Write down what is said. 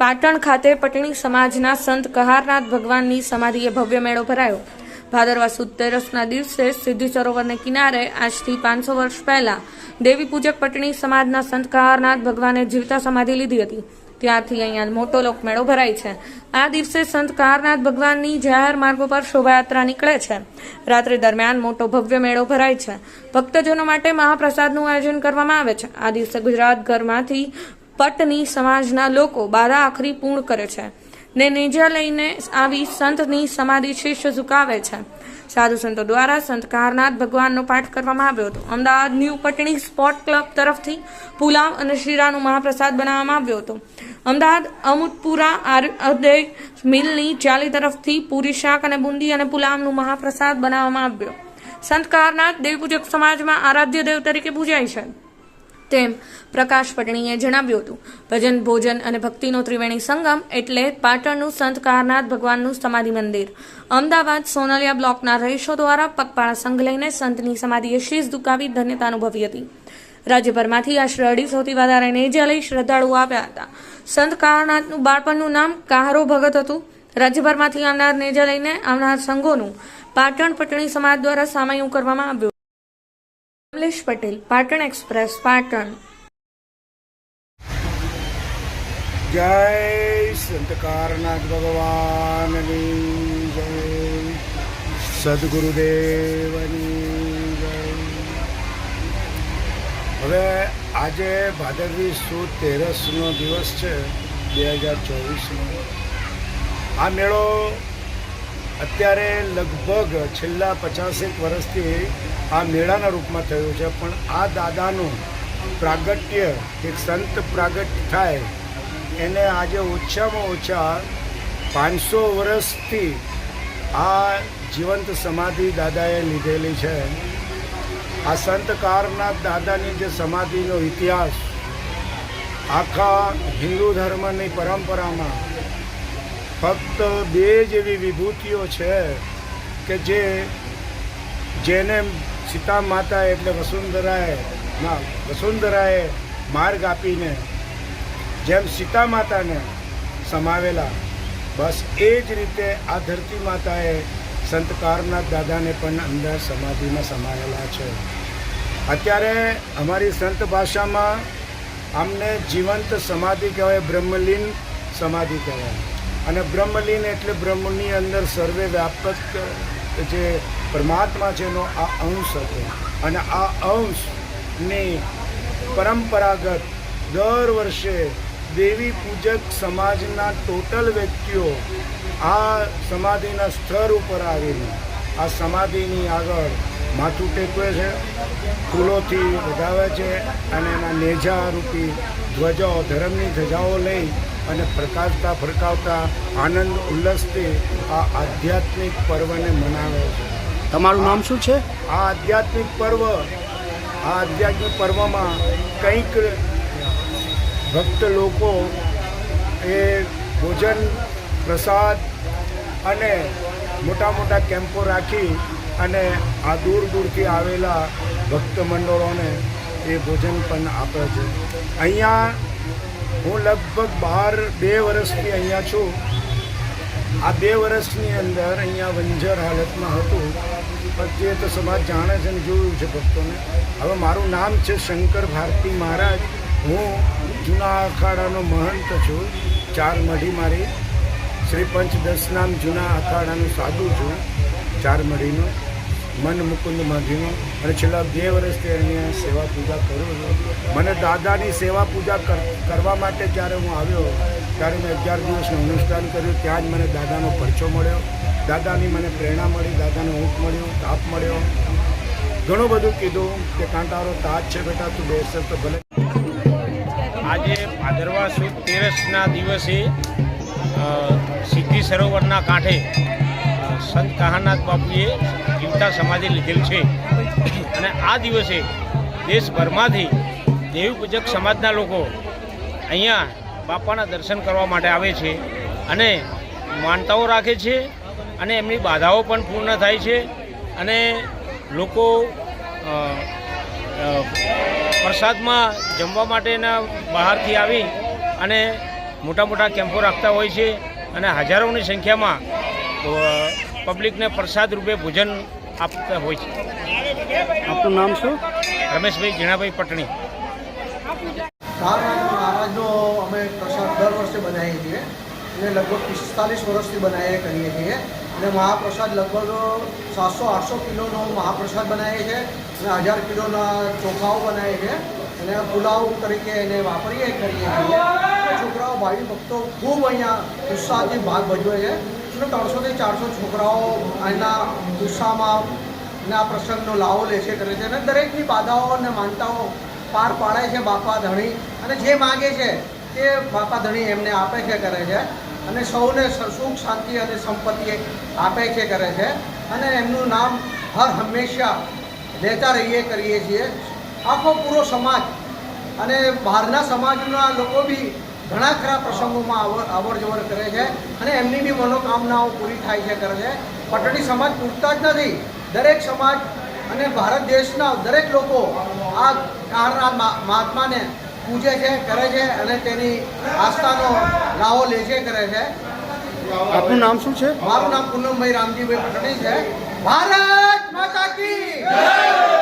પાટણ ખાતે પટણી સમાજના સંત કહારનાથ ભગવાનની સમાધિએ ભવ્ય મેળો ભરાયો. ભાદરવા સુદ તેરસના દિવસે સિદ્ધિ સરોવરને કિનારે આજથી પાંચસો વર્ષ પહેલા દેવી પૂજક પટણી સમાજના સંત કહારનાથ ભગવાને જીવતા સમાધિ લીધી હતી. ત્યારથી અહીંયા મોટો લોકમેળો ભરાય છે. આ દિવસે સંત કહારનાથ ભગવાનની જાહેર માર્ગો પર શોભાયાત્રા નીકળે છે. રાત્રિ દરમિયાન મોટો ભવ્ય મેળો ભરાય છે. ભક્તજનો માટે મહાપ્રસાદનું આયોજન કરવામાં આવે છે. આ દિવસે ગુજરાતભરમાંથી પટની સમાજના લોકો બારા આખરી પૂર્ણ કરે છે. ને નેજા લઈને આવી સંતની સમાધિ શિષ્ય ઝુકાવે છે. સાધુ સંતો દ્વારા સંત કારનાથ ભગવાનનો પાઠ કરવામાં આવ્યો હતો. Ahmedabad new Patni sport club તરફથી પુલાવ અને શીરાનો મહાપ્રસાદ બનાવવામાં આવ્યો હતો. અમદાવાદ અમુદપુરા આર્યોદય મિલની ચાલી તરફથી પૂરી શાક અને બુંદી અને પુલાવનું મહાપ્રસાદ બનાવવામાં આવ્યો. સંત કારનાથ દેવપૂજક સમાજમાં આરાધ્ય દેવ તરીકે પૂજાય છે. તેમ પ્રકાશ પટણીએ જણાવ્યું હતું. ભજન, ભોજન અને ભક્તિનો ત્રિવેણી સંગમ એટલે પાટણનું સંત કારનાથ ભગવાનનું સમાધિ મંદિર. અમદાવાદ સોનલિયા બ્લોકના રહીશો દ્વારા પગપાળા સંઘ લઈને સંતની સમાધિએ શીશ દુકાવી ધન્યતા અનુભવી હતી. રાજ્યભરમાંથી આશરે અઢીસોથી વધારે નેજા લઈ શ્રદ્ધાળુઓ આવ્યા હતા. સંત કારનાથનું બાળપણનું નામ કાહરો ભગત હતું. રાજ્યભરમાંથી આવનાર નેજા લઈને આવનાર સંઘોનું પાટણ પટણી સમાજ દ્વારા સામયું કરવામાં આવ્યું. કમલેશ પટેલ, પાટણ એક્સપ્રેસ, પાટણ. જય સંત કારનાથ ભગવાનની જય. સદગુરુદેવની જય. હવે આજે ભાદરવી સુદ તેરસનો દિવસ છે, બે હજાર ચોવીસનો. આ મેળો અત્યારે લગભગ છેલ્લા પચાસેક વર્ષથી આ મેળાના રૂપમાં થયું છે, પણ આ દાદાનું પ્રાગટ્ય એક સંત પ્રાગટ્ય થાય, એને આજે ઓછામાં ઓછા પાંચસો વર્ષથી આ જીવંત સમાધિ દાદાએ લીધેલી છે. આ સંતકારના દાદાની જે સમાધિનો ઇતિહાસ, આખા હિન્દુ ધર્મની પરંપરામાં ફક્ત બે જ એવી વિભૂતિઓ છે કે જે જેને સીતા માતા એટલે વસુંધરાએ, ના, વસુંધરાએ માર્ગ આપીને જેમ સીતા માતાને સમાવેલા, બસ એ જ રીતે આ ધરતી માતાએ સંત કારનાથ દાદાને પણ અંદર સમાધિમાં સમાયેલા છે. અત્યારે અમારી સંત ભાષામાં આમને જીવંત સમાધિ કહેવાય, બ્રહ્મલીન સમાધિ કહેવાય. અને બ્રહ્મલીન એટલે બ્રહ્મની અંદર સર્વે વ્યાપક જે પરમાત્મા છે એનો આ અંશ હતો. અને આ અંશની પરંપરાગત દર વર્ષે દેવી પૂજક સમાજના ટોટલ વ્યક્તિઓ આ સમાધિના સ્તર ઉપર આવીને, આ સમાધિની આગળ માથું ટેકવે છે, ફૂલોથી વધાવે છે અને એના નેજારૂપી ધ્વજો, ધર્મની ધજાઓ લઈ અને ફરકાવતા ફરકાવતા આનંદ ઉલ્લાસથી આ આધ્યાત્મિક પર્વને મનાવે છે. તમારું નામ શું છે? આ આધ્યાત્મિક પર્વ આ આધ્યાત્મિક પર્વમાં કંઈક ભક્ત લોકો એ ભોજન પ્રસાદ અને મોટા મોટા કેમ્પો રાખી અને આ દૂર દૂરથી આવેલા ભક્ત મંડળોને એ ભોજન પણ આપે છે. અહીંયા હું લગભગ બાર, બે વર્ષથી અહીંયા છું. આ બે વર્ષની અંદર અહીંયા વંજર હાલતમાં હતું. પણ જે તો સમાજ જાણે છે ને જોયું છે ભક્તોને. હવે મારું નામ છે શંકર ભારતી મહારાજ. હું જૂના અખાડાનો મહંત છું. ચાર મઢી મારી. શ્રી પંચ દસનામ જૂના અખાડાનું સાધુ છું. ચાર મઢીનો. મન મુકુંદ માધીનો અને છેલ્લા બે વર્ષથી અહીંયા સેવા પૂજા કરું છું. મને દાદાની સેવા પૂજા કર- કરવા માટે જ્યારે હું આવ્યો, ત્યારે મેં અગિયાર દિવસનું અનુષ્ઠાન કર્યું. ત્યાં જ મને દાદાનો પરચો મળ્યો. દાદાની મને પ્રેરણા મળી, દાદાનો ઊંટ મળ્યો, તાપ મળ્યો. ઘણું બધું કીધું કે કાંટારો તાજ છે બેટા, તું બેસર તો ભલે. આજે ભાદરવા સુદ તેરસના દિવસે સિદ્ધિ સરોવરના કાંઠે સંત કહાનાથ બાપુએ જીવતા સમાધિ લીધેલ છે. અને આ દિવસે દેશભરમાંથી દેવી પૂજક સમાજના લોકો અહીંયા બાપાના દર્શન કરવા માટે આવે છે અને માનતાઓ રાખે છે અને એમની બાધાઓ પણ પૂર્ણ થાય છે અને લોકો પ્રસાદમાં જમવા માટેના બહારથી આવી અને મોટા મોટા કેમ્પો રાખતા હોય છે અને હજારોની સંખ્યામાં પબ્લિકને પ્રસાદ રૂપે ભોજન આપતા હોય છે. આપનું નામ શું? રમેશભાઈ જીણાભાઈ પટણી. મહારાજનો અમે પ્રસાદ દર વર્ષે બનાવીએ છીએ અને લગભગ પિસ્તાલીસ વર્ષથી બનાવીએ કરીએ છીએ. અને મહાપ્રસાદ લગભગ સાતસો આઠસો કિલોનો મહાપ્રસાદ બનાવીએ છીએ અને હજાર કિલોના ચોખાઓ બનાવીએ છીએ. અને પુલાવ તરીકે એને વાપરીએ કરીએ છીએ. છોકરાઓ ભાવિ ભક્તો ખૂબ અહીંયા ઉત્સાહથી ભાગ ભજવે છે. ત્રણસોથી ચારસો છોકરાઓ એના ગુસ્સામાં આ પ્રસંગનો લાવો લે છે કરે છે અને દરેકની બાધાઓ અને માનતાઓ પાર પાડે છે બાપા ધણી. અને જે માગે છે તે બાપા ધણી એમને આપે છે કરે છે. અને સૌને સુખ, શાંતિ અને સંપત્તિ આપે છે કરે છે. અને એમનું નામ હર હંમેશા લેતા રહીએ, કરીએ છીએ. આખો પૂરો સમાજ અને બહારના સમાજના લોકો બી ઘણા ખરા પ્રસંગોમાં અવર જવર કરે છે અને એમની બી મનોકામનાઓ પૂરી થાય છે કરે છે. પટણી સમાજ પૂરતા જ નથી. દરેક સમાજ અને ભારત દેશના દરેક લોકો આ કાળના મહાત્માને પૂજે છે કરે છે અને તેની આસ્થાનો લાવો લે છે કરે છે. આપનું નામ શું છે? મારું નામ પૂનમભાઈ રામજીભાઈ પટણી છે. ભારત માતા કી